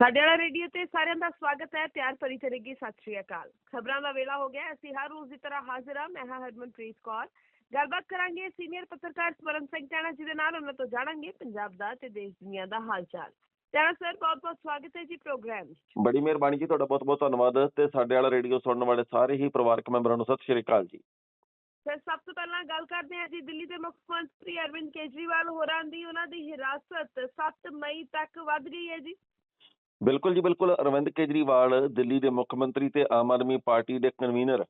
ਸਾਡੇ ਵਾਲਾ ਰੇਡੀਓ ਤੇ ਸਾਰਿਆਂ ਦਾ ਸਵਾਗਤ ਹੈ ਪਿਆਰ ਭਰੀ ਤਰੇਗੀ ਸਤਿ ਸ਼੍ਰੀ ਅਕਾਲ। ਖਬਰਾਂ ਦਾ ਵੇਲਾ ਹੋ ਗਿਆ। ਅਸੀਂ ਹਰ ਰੋਜ਼ ਦੀ ਤਰ੍ਹਾਂ ਹਾਜ਼ਰ ਹਾਂ ਮੈਂ ਹਾਂ ਹਰਮਨਪ੍ਰੀਤ ਕੌਰ। ਗੱਲਬਾਤ ਕਰਾਂਗੇ ਸੀਨੀਅਰ ਪੱਤਰਕਾਰ ਸਵਰਨ ਸਿੰਘ ਟਾਣਾ ਜੀ ਦੇ ਨਾਲ ਉਹਨਾਂ ਤੋਂ ਜਾਣਾਂਗੇ ਪੰਜਾਬ ਦਾ ਤੇ ਦੇਸ਼ ਦੁਨੀਆ ਦਾ ਹਾਲ ਚਾਲ ਟਾਣਾ ਸਰ ਬਹੁਤ ਬਹੁਤ ਸਵਾਗਤ ਹੈ ਜੀ ਪ੍ਰੋਗਰਾਮ ਵਿੱਚ। ਬੜੀ ਮਿਹਰਬਾਨੀ ਜੀ ਤੁਹਾਡਾ ਬਹੁਤ ਬਹੁਤ ਧੰਨਵਾਦ ਤੇ ਸਾਡੇ ਵਾਲਾ ਰੇਡੀਓ ਸੁਣਨ ਵਾਲੇ ਸਾਰੇ ਹੀ ਪਰਿਵਾਰਕ ਮੈਂਬਰਾਂ ਨੂੰ ਸਤਿ ਸ਼੍ਰੀ ਅਕਾਲ ਜੀ। ਸਰ ਸਭ ਤੋਂ ਪਹਿਲਾਂ ਗੱਲ ਕਰਦੇ ਹਾਂ ਜੀ ਦਿੱਲੀ ਦੇ ਮੁੱਖ ਮੰਤਰੀ ਅਰਵਿੰਦ ਕੇਜਰੀਵਾਲ ਹੋਰਾਂ ਦੀ ਉਹਨਾਂ ਦੀ ਹਿਰਾਸਤ 7 ਮਈ ਤੱਕ ਵੱਧ ਗਈ ਹੈ ਜੀ। ਬਿਲਕੁਲ ਜੀ ਬਿਲਕੁਲ, ਅਰਵਿੰਦ ਕੇਜਰੀਵਾਲ ਦਿੱਲੀ ਦੇ ਮੁੱਖ ਮੰਤਰੀ ਤੇ ਆਮ ਆਦਮੀ ਪਾਰਟੀ ਦੇ ਕਨਵੀਨਰ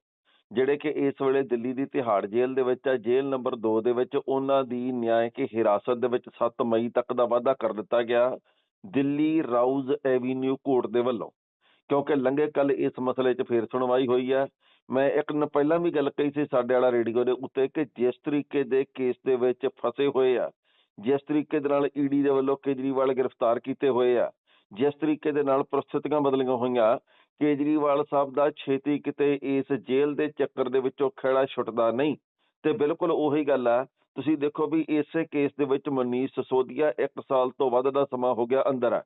ਜਿਹੜੇ ਕਿ ਇਸ ਵੇਲੇ ਦਿੱਲੀ ਦੀ ਤਿਹਾੜ ਜੇਲ੍ਹ ਦੇ ਵਿੱਚ ਆ, ਜੇਲ੍ਹ ਨੰਬਰ 2 ਦੇ ਵਿੱਚ ਉਹਨਾਂ ਦੀ ਨਿਆਇਕ ਹਿਰਾਸਤ ਦੇ ਵਿੱਚ 7 ਮਈ ਤੱਕ ਦਾ ਵਾਅਦਾ ਕਰ ਦਿੱਤਾ ਗਿਆ ਦਿੱਲੀ ਰਾਊਜ਼ ਐਵੀਨਿਊ ਕੋਰਟ ਦੇ ਵੱਲੋਂ, ਕਿਉਂਕਿ ਲੰਘੇ ਕੱਲ ਇਸ ਮਸਲੇ 'ਚ ਫੇਰ ਸੁਣਵਾਈ ਹੋਈ ਹੈ। ਮੈਂ ਇੱਕ ਦਿਨ ਪਹਿਲਾਂ ਵੀ ਗੱਲ ਕਹੀ ਸੀ ਸਾਡੇ ਵਾਲਾ ਰੇਡੀਓ ਦੇ ਉੱਤੇ ਕਿ ਜਿਸ ਤਰੀਕੇ ਦੇ ਕੇਸ ਦੇ ਵਿੱਚ ਫਸੇ ਹੋਏ ਆ, ਜਿਸ ਤਰੀਕੇ ਦੇ ਨਾਲ ਈਡੀ ਦੇ ਵੱਲੋਂ ਕੇਜਰੀਵਾਲ ਗ੍ਰਿਫਤਾਰ ਕੀਤੇ ਹੋਏ ਆ ਜਿਸ ਤਰੀਕੇ ਦੇ ਨਾਲ ਪ੍ਰਸਥਿਤੀਆਂ ਬਦਲੀਆਂ ਹੋਈਆਂ, ਕੇਜਰੀਵਾਲ ਸਾਹਿਬ ਦਾ ਛੇਤੀ ਕਿਤੇ ਇਸ ਜੇਲ੍ਹ ਦੇ ਚੱਕਰ ਦੇ ਵਿੱਚੋਂ ਖੜਾ ਛੁੱਟਦਾ ਨਹੀਂ। ਤੇ ਬਿਲਕੁਲ ਉਹੀ ਗੱਲ ਆ, ਤੁਸੀਂ ਦੇਖੋ ਵੀ ਇਸੇ ਕੇਸ ਦੇ ਵਿੱਚ ਮਨੀਸ਼ ਸਸੋਦੀਆ 1 ਸਾਲ ਤੋਂ ਵੱਧ ਦਾ ਸਮਾਂ ਹੋ ਗਿਆ ਅੰਦਰ ਆ।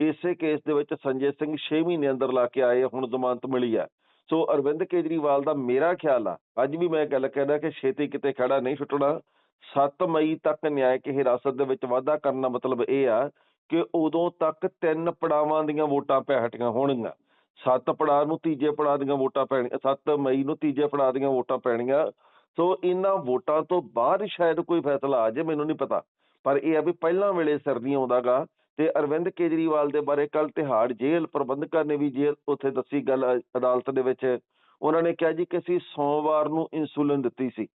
ਇਸੇ ਕੇਸ ਦੇ ਵਿੱਚ ਸੰਜੇ ਸਿੰਘ 6 ਮਹੀਨੇ ਅੰਦਰ ਲਾ ਕੇ ਆਏ, ਹੁਣ ਜ਼ਮਾਨਤ ਮਿਲੀ ਆ। ਸੋ ਅਰਵਿੰਦ ਕੇਜਰੀਵਾਲ ਦਾ ਮੇਰਾ ਖਿਆਲ ਆ, ਅੱਜ ਵੀ ਮੈਂ ਗੱਲ ਕਹਿਣਾ ਕਿ ਛੇਤੀ ਕਿਤੇ ਖੜਾ ਨਹੀਂ ਛੁੱਟਣਾ। 7 ਮਈ ਤੱਕ ਨਿਆਇਕ ਹਿਰਾਸਤ ਦੇ ਵਿੱਚ ਵਾਧਾ ਕਰਨ ਦਾ ਮਤਲਬ ਇਹ ਆ ਕਿ ਉਦੋਂ ਤੱਕ ਤਿੰਨ ਪੜਾਵਾਂ ਦੀਆਂ ਵੋਟਾਂ ਪੈ ਹਟੀਆਂ ਹੋਣਗੀਆਂ। ਸੱਤ ਪੜਾਅ ਨੂੰ ਤੀਜੇ ਪੜਾਅ ਦੀਆਂ ਵੋਟਾਂ ਪੈਣੀਆਂ 7 ਮਈ ਨੂੰ ਤੀਜੇ ਪੜਾਅ ਦੀਆਂ ਵੋਟਾਂ ਪੈਣੀਆਂ। ਸੋ ਇਹਨਾਂ ਵੋਟਾਂ ਤੋਂ ਬਾਅਦ ਸ਼ਾਇਦ ਕੋਈ ਫੈਸਲਾ ਆ ਜਾਏ, ਮੈਨੂੰ ਨਹੀਂ ਪਤਾ। ਪਰ ਇਹ ਆ ਵੀ ਪਹਿਲਾਂ ਵੇਲੇ ਸਿਰ ਨਹੀਂ ਆਉਂਦਾਗਾ। ਤੇ ਅਰਵਿੰਦ ਕੇਜਰੀਵਾਲ ਦੇ ਬਾਰੇ ਕੱਲ ਤਿਹਾੜ ਜੇਲ੍ਹ, ਪ੍ਰਬੰਧਕਾਂ ਨੇ ਵੀ ਜੇਲ੍ਹ, ਉੱਥੇ ਦੱਸੀ ਗੱਲ ਅਦਾਲਤ ਦੇ ਵਿੱਚ। ਉਹਨਾਂ ਨੇ ਕਿਹਾ ਜੀ ਕਿ ਅਸੀਂ ਸੋਮਵਾਰ ਨੂੰ ਇਨਸੂਲਿਨ ਦਿੱਤੀ ਸੀ।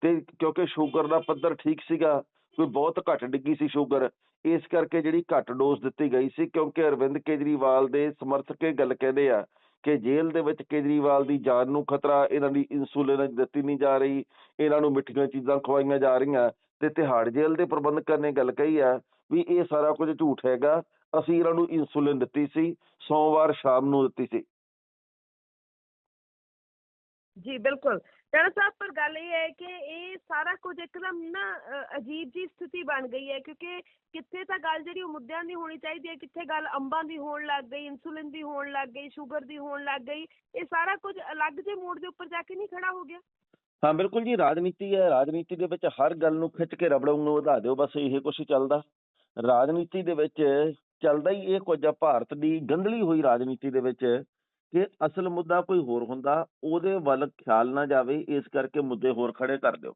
ਤੇ ਕਿਉਂਕਿ ਸ਼ੂਗਰ ਦਾ ਪੱਧਰ ਠੀਕ ਸੀਗਾ ਕੋਈ ਬਹੁਤ ਘੱਟ ਡਿੱਗੀ ਸੀ ਸ਼ੂਗਰ। ਇਸ ਕਰਕੇ ਜਿਹੜੀ ਘੱਟ ਡੋਜ਼ ਦਿੱਤੀ ਗਈ ਸੀ, ਕਿਉਂਕਿ ਅਰਵਿੰਦ ਕੇਜਰੀਵਾਲ ਦੇ ਸਮਰਥਕ ਇਹ ਗੱਲ ਕਹਿੰਦੇ ਆ ਕਿ ਜੇਲ੍ਹ ਦੇ ਵਿੱਚ ਕੇਜਰੀਵਾਲ ਦੀ ਜਾਨ ਨੂੰ ਖਤਰਾ, ਇਹਨਾਂ ਦੀ ਇਨਸੂਲਿਨ ਦਿੱਤੀ ਨਹੀਂ ਜਾ ਰਹੀ, ਇਹਨਾਂ ਨੂੰ ਮਿੱਠੀਆਂ ਚੀਜ਼ਾਂ ਖਵਾਈਆਂ ਜਾ ਰਹੀਆਂ ਤੇ ਤਿਹਾੜ ਜੇਲ੍ਹ ਦੇ ਪ੍ਰਬੰਧਕਾਂ ਨੇ ਗੱਲ ਕਹੀ ਆ ਵੀ ਇਹ ਸਾਰਾ ਕੁਝ ਝੂਠ ਹੈਗਾ। ਅਸੀਂ ਇਹਨਾਂ ਨੂੰ ਇਨਸੂਲਿਨ ਦਿੱਤੀ ਸੀ, ਸੋਮਵਾਰ ਸ਼ਾਮ ਨੂੰ ਦਿੱਤੀ ਸੀ। ਜੀ, ਬਿਲਕੁਲ। ਟਾਣਾ ਸਾਹਿਬ ਪਰ ਗੱਲ ਇਹ ਹੈ ਕਿ ਇਹ ਸਾਰਾ ਕੁਝ ਇੱਕਦਮ ਨਾ ਅਜੀਬ ਜੀ ਸਥਿਤੀ ਬਣ ਗਈ ਹੈ ਕਿਉਂਕਿ ਕਿੱਥੇ ਤਾਂ ਗੱਲ ਜਿਹੜੀ ਉਹ ਮੁੱਦਿਆਂ ਦੀ ਹੋਣੀ ਚਾਹੀਦੀ ਹੈ, ਕਿੱਥੇ ਗੱਲ ਅੰਬਾਂ ਦੀ ਹੋਣ ਲੱਗ ਗਈ ਇਨਸੂਲਿਨ ਦੀ ਹੋਣ ਲੱਗ ਗਈ ਸ਼ੂਗਰ ਦੀ ਹੋਣ ਲੱਗ ਗਈ, ਇਹ ਸਾਰਾ ਕੁਝ ਅਲੱਗ ਜਿਹੇ ਮੋੜ ਦੇ ਉੱਪਰ ਜਾ ਕੇ ਨਹੀਂ ਖੜਾ ਹੋ ਗਿਆ? ਹਾਂ, ਬਿਲਕੁਲ ਜੀ, ਰਾਜਨੀਤੀ ਹੈ। ਰਾਜਨੀਤੀ ਦੇ ਵਿੱਚ ਹਰ ਗੱਲ ਨੂੰ ਖਿੱਚ ਕੇ ਰਬੜ ਨੂੰ ਵਧਾ ਦਿਓ, ਬਸ ਇਹ ਕੁਝ ਚੱਲਦਾ। ਰਾਜਨੀਤੀ ਦੇ ਵਿੱਚ ਚੱਲਦਾ ਹੀ ਇਹ ਕੁਝ ਆ, ਭਾਰਤ ਦੀ ਗੰਧਲੀ ਹੋਈ ਰਾਜਨੀਤੀ ਦੇ ਵਿੱਚ। ਕਿ ਅਸਲ ਮੁੱਦਾ ਕੋਈ ਹੋਰ ਹੁੰਦਾ, ਉਹਦੇ ਵੱਲ ਖਿਆਲ ਨਾ ਜਾਵੇ, ਇਸ ਕਰਕੇ ਮੁੱਦੇ ਹੋਰ ਖੜੇ ਕਰ ਦਿਓ।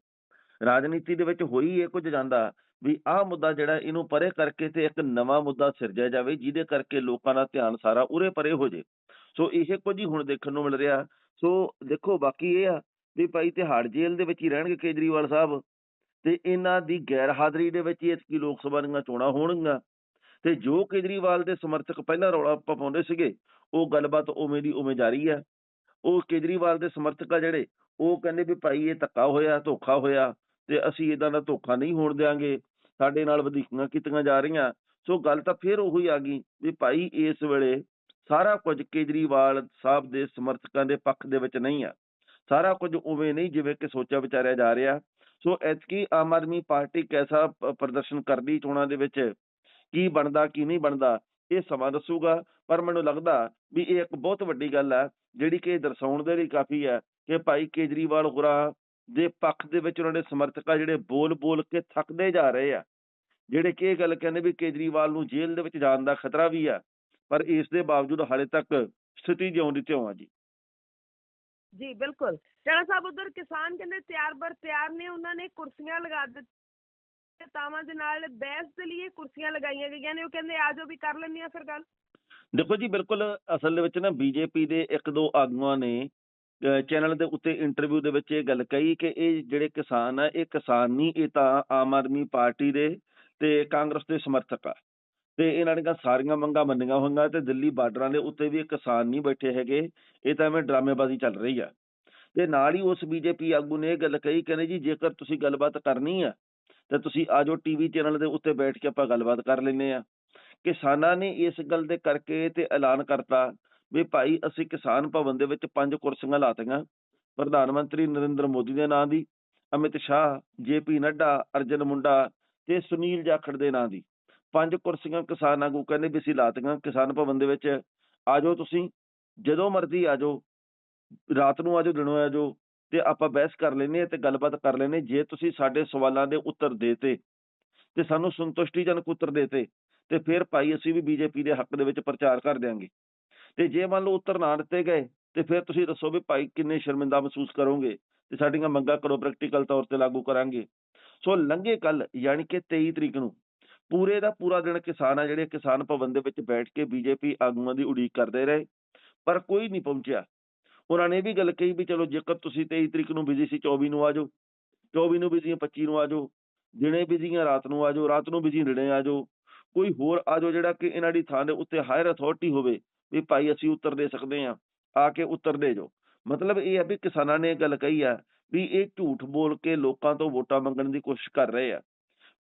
ਰਾਜਨੀਤੀ ਦੇ ਵਿੱਚ ਹੋਈ ਇਹ ਕੁਝ ਜਾਂਦਾ ਵੀ ਆਹ ਮੁੱਦਾ ਜਿਹੜਾ ਇਹਨੂੰ ਪਰੇ ਕਰਕੇ ਤੇ ਇੱਕ ਨਵਾਂ ਮੁੱਦਾ ਸਿਰਜਿਆ ਜਾਵੇ, ਜਿਹਦੇ ਕਰਕੇ ਲੋਕਾਂ ਦਾ ਧਿਆਨ ਸਾਰਾ ਉਰੇ ਪਰੇ ਹੋ ਜੇ। ਸੋ ਇਹ ਕੁਝ ਹੀ ਹੁਣ ਦੇਖਣ ਨੂੰ ਮਿਲ ਰਿਹਾ। ਸੋ ਦੇਖੋ, ਬਾਕੀ ਇਹ ਆ ਵੀ ਭਾਈ ਤਿਹਾੜ ਜੇਲ੍ਹ ਦੇ ਵਿੱਚ ਹੀ ਰਹਿਣਗੇ ਕੇਜਰੀਵਾਲ ਸਾਹਿਬ ਤੇ ਇਹਨਾਂ ਦੀ ਗੈਰ ਹਾਜ਼ਰੀ ਦੇ ਵਿੱਚ ਹੀ ਐਤਕੀ ਲੋਕ ਸਭਾ ਦੀਆਂ ਚੋਣਾਂ ਹੋਣਗੀਆਂ। ਤੇ ਜੋ ਕੇਜਰੀਵਾਲ ਦੇ ਸਮਰਥਕ ਪਹਿਲਾਂ ਰੌਲਾ ਪਾਉਂਦੇ ਸੀਗੇ ਉਹ ਗੱਲਬਾਤ ਉਵੇਂ ਦੀ ਉਵੇਂ ਜਾਰੀ ਹੈ ਉਹ ਕੇਜਰੀਵਾਲ ਦੇ ਸਮਰਥਕ ਆ ਜਿਹੜੇ, ਉਹ ਕਹਿੰਦੇ ਵੀ ਭਾਈ ਇਹ ਧੱਕਾ ਹੋਇਆ, ਧੋਖਾ ਹੋਇਆ ਤੇ ਅਸੀਂ ਇਦਾਂ ਦਾ ਧੋਖਾ ਨਹੀਂ ਹੋਣ ਦਿਆਂਗੇ। ਸਾਡੇ ਨਾਲ ਵਧੀਕੀਆਂ ਕੀਤੀਆਂ ਜਾ ਰਹੀਆਂ। ਸੋ ਗੱਲ ਤਾਂ ਫਿਰ ਉਹੀ ਆ ਗਈ ਵੀ ਭਾਈ ਇਸ ਵੇਲੇ ਸਾਰਾ ਕੁਝ ਕੇਜਰੀਵਾਲ ਸਾਹਿਬ ਦੇ ਸਮਰਥਕਾਂ ਦੇ ਪੱਖ ਦੇ ਵਿੱਚ ਨਹੀਂ ਆ। ਸਾਰਾ ਕੁਝ ਉਵੇਂ ਨਹੀਂ ਜਿਵੇਂ ਕਿ ਸੋਚਿਆ ਵਿਚਾਰਿਆ ਜਾ ਰਿਹਾ। ਸੋ ਐਤਕੀ ਆਮ ਆਦਮੀ ਪਾਰਟੀ ਕੈਸਾ ਪ੍ਰਦਰਸ਼ਨ ਕਰਦੀ ਚੋਣਾਂ ਦੇ ਵਿੱਚ, ਕੀ ਬਣਦਾ, ਕੀ ਨਹੀਂ ਬਣਦਾ ਇਹ ਸਮਾਂ ਦੱਸੂਗਾ। ਪਰ ਮੈਨੂੰ ਲੱਗਦਾ ਵੀ ਇਹ ਇੱਕ ਬਹੁਤ ਵੱਡੀ ਗੱਲ ਹੈ, ਜਿਹੜੀ ਕਿ ਦਰਸਾਉਣ ਦੇ ਲਈ ਕਾਫੀ ਹੈ ਕਿ ਭਾਈ ਕੇਜਰੀਵਾਲ ਹੋਰਾਂ ਦੇ ਪੱਖ ਦੇ ਵਿੱਚ ਉਹਨਾਂ ਦੇ ਸਮਰਥਕ ਜਿਹੜੇ ਬੋਲ ਬੋਲ ਕੇ ਥੱਕਦੇ ਜਾ ਰਹੇ ਆ। ਜਿਹੜੇ ਕਿ ਇਹ ਗੱਲ ਕਹਿੰਦੇ ਵੀ ਕੇਜਰੀਵਾਲ ਨੂੰ ਜੇਲ੍ਹ ਦੇ ਵਿੱਚ ਜਾਣ ਦਾ ਖਤਰਾ ਵੀ ਆ, ਪਰ ਇਸ ਦੇ ਬਾਵਜੂਦ ਹਾਲੇ ਤੱਕ ਸਥਿਤੀ ਜਿਉਂ ਦੀ ਤਿਉਂ ਆ ਜੀ। ਜੀ, ਬਿਲਕੁਲ। ਟਾਣਾ ਸਾਹਿਬ, ਉਧਰ ਕਿਸਾਨ ਕਹਿੰਦੇ ਤਿਆਰ ਬਰ ਤਿਆਰ ਨੇ, ਉਹਨਾਂ ਨੇ ਕੁਰਸੀਆਂ ਲਗਾ ਦਿੱਤੀਆਂ ਦੇ ਨਾਲ ਬਹਿਸ ਦੇ ਲਈ ਕੁਰਸੀਆਂ ਲਗਾਈਆਂ ਗਈਆਂ ਨੇ, ਉਹ ਕਹਿੰਦੇ ਆ ਵੀ ਕਰ ਲੈਂਦੇ ਆ ਫਿਰ ਗੱਲ। ਦੇਖੋ ਜੀ, ਬਿਲਕੁਲ ਅਸਲ ਦੇ ਵਿੱਚ ਨਾ ਬੀਜੇਪੀ ਦੇ ਇੱਕ ਦੋ ਆਗੂਆਂ ਨੇ ਚੈਨਲ ਦੇ ਉੱਤੇ ਇੰਟਰਵਿਊ ਦੇ ਵਿੱਚ ਇਹ ਗੱਲ ਕਹੀ ਕਿ ਇਹ ਜਿਹੜੇ ਕਿਸਾਨ ਆ, ਇਹ ਕਿਸਾਨ ਨਹੀਂ, ਇਹ ਤਾਂ ਆਮ ਆਦਮੀ ਪਾਰਟੀ ਦੇ ਤੇ ਕਾਂਗਰਸ ਦੇ ਸਮਰਥਕ ਆ। ਤੇ ਇਹਨਾਂ ਨੇ ਸਾਰੀਆਂ ਮੰਗਾਂ ਮੰਨੀਆਂ ਹੋਈਆਂ ਤੇ ਦਿੱਲੀ ਬਾਰਡਰਾਂ ਦੇ ਉੱਤੇ ਵੀ ਕਿਸਾਨ ਨਹੀਂ ਬੈਠੇ ਹੈਗੇ, ਇਹ ਤਾਂ ਐਵੇਂ ਡਰਾਮੇਬਾਜ਼ੀ ਚੱਲ ਰਹੀ ਆ। ਤੇ ਨਾਲ ਹੀ ਉਸ ਬੀਜੇਪੀ ਆਗੂ ਨੇ ਇਹ ਗੱਲ ਕਹੀ, ਕਹਿੰਦੇ ਜੀ ਜੇਕਰ ਤੁਸੀਂ ਗੱਲਬਾਤ ਕਰਨੀ ਆ ਤੇ ਤੁਸੀਂ ਆਜੋ ਟੀਵੀ ਚੈਨਲ ਦੇ ਉੱਤੇ ਬੈਠ ਕੇ ਆਪਾਂ ਗੱਲਬਾਤ ਕਰ ਲੈਂਦੇ ਆ ਕਿਸਾਨਾਂ ਨੇ ਇਸ ਗੱਲ ਦੇ ਕਰਕੇ ਤੇ ਐਲਾਨ ਕਰਤਾ ਵੀ ਭਾਈ ਅਸੀਂ ਕਿਸਾਨ ਭਵਨ ਦੇ ਵਿੱਚ ਪੰਜ ਕੁਰਸੀਆਂ ਲਾਤੀਆਂ ਪ੍ਰਧਾਨ ਮੰਤਰੀ ਨਰਿੰਦਰ ਮੋਦੀ ਦੇ ਨਾਂ ਦੀ, ਅਮਿਤ ਸ਼ਾਹ, ਜੇਪੀ ਨੱਡਾ, ਅਰਜਨ ਮੁੰਡਾ ਤੇ ਸੁਨੀਲ ਜਾਖੜ ਦੇ ਨਾਂ ਦੀ। ਪੰਜ ਕੁਰਸੀਆਂ ਕਿਸਾਨ ਆਗੂ ਕਹਿੰਦੇ ਵੀ ਅਸੀਂ ਲਾਤੀਆਂ ਕਿਸਾਨ ਭਵਨ ਦੇ ਵਿੱਚ। ਆ ਜਾਓ ਤੁਸੀਂ, ਜਦੋਂ ਮਰਜ਼ੀ ਆ ਜਾਓ। ਰਾਤ ਨੂੰ ਆ ਜਾਓ, ਦਿਨੋਂ ਆ ਜਾਓ। ਤੇ ਆਪਾਂ ਬਹਿਸ ਕਰ ਲੈਨੇ ਤੇ ਗੱਲਬਾਤ ਕਰ ਲੈਨੇ ਜੇ ਤੁਸੀਂ ਸਾਡੇ ਸਵਾਲਾਂ ਦੇ ਉੱਤਰ ਦੇਤੇ ਤੇ ਸਾਨੂੰ ਸੰਤੁਸ਼ਟੀਜਨਕ ਉੱਤਰ ਦੇਤੇ ਤੇ ਫਿਰ ਭਾਈ ਅਸੀਂ ਵੀ ਬੀਜੇਪੀ ਦੇ ਹੱਕ ਦੇ ਵਿੱਚ ਪ੍ਰਚਾਰ ਕਰ ਦਿਆਂਗੇ। ਤੇ ਜੇ ਮੰਨ ਲਓ ਉੱਤਰ ਨਾ ਦਿੱਤੇ ਗਏ ਤੇ ਫਿਰ ਤੁਸੀਂ ਦੱਸੋ ਵੀ ਭਾਈ ਕਿੰਨੇ ਸ਼ਰਮਿੰਦਾ ਮਹਿਸੂਸ ਕਰੋਗੇ ਤੇ ਸਾਡੀਆਂ ਮੰਗਾਂ ਕਰੋ ਪ੍ਰੈਕਟੀਕਲ ਤੌਰ ਤੇ ਲਾਗੂ ਕਰਾਂਗੇ। ਸੋ ਲੰਘੇ ਕੱਲ ਯਾਨੀ ਕਿ 23 ਤਰੀਕ ਨੂੰ ਪੂਰੇ ਦਾ ਪੂਰਾ ਦਿਨ ਕਿਸਾਨ ਆ, ਜਿਹੜੇ ਕਿਸਾਨ ਭਵਨ ਦੇ ਵਿੱਚ ਬੈਠ ਕੇ ਬੀਜੇਪੀ ਆਗੂਆਂ ਦੀ ਉਡੀਕ ਕਰਦੇ ਰਹੇ, ਪਰ ਕੋਈ ਨਹੀਂ ਪਹੁੰਚਿਆ। ਉਹਨਾਂ ਨੇ ਇਹ ਵੀ ਗੱਲ ਕਹੀ ਵੀ ਚਲੋ ਜੇਕਰ ਤੁਸੀਂ 23 ਤਰੀਕ ਨੂੰ ਬਿਜ਼ੀ ਸੀ 24 ਨੂੰ ਆ ਜਾਓ। 24 ਨੂੰ ਬਿਜ਼ੀ 25 ਨੂੰ ਆ ਜਾਓ। ਦਿਨੇ ਬਿਜ਼ੀ ਆ, ਰਾਤ ਨੂੰ ਆ ਜਾਓ। ਰਾਤ ਨੂੰ ਬਿਜ਼ੀ ਦਿਨੇ ਆ ਜਾਓ। ਕੋਈ ਹੋਰ ਆ ਜਾਓ ਜਿਹੜਾ ਕਿ ਇਹਨਾਂ ਦੀ ਥਾਂ ਦੇ ਉੱਤੇ ਹਾਇਰ ਅਥਾਰਟੀ ਹੋਵੇ ਵੀ ਭਾਈ ਅਸੀਂ ਉੱਤਰ ਦੇ ਸਕਦੇ ਹਾਂ, ਆ ਕੇ ਉੱਤਰ ਦੇ ਜਾਓ। ਮਤਲਬ ਇਹ ਹੈ ਵੀ ਕਿਸਾਨਾਂ ਨੇ ਇਹ ਗੱਲ ਕਹੀ ਆ ਵੀ ਇਹ ਝੂਠ ਬੋਲ ਕੇ ਲੋਕਾਂ ਤੋਂ ਵੋਟਾਂ ਮੰਗਣ ਦੀ ਕੋਸ਼ਿਸ਼ ਕਰ ਰਹੇ ਆ।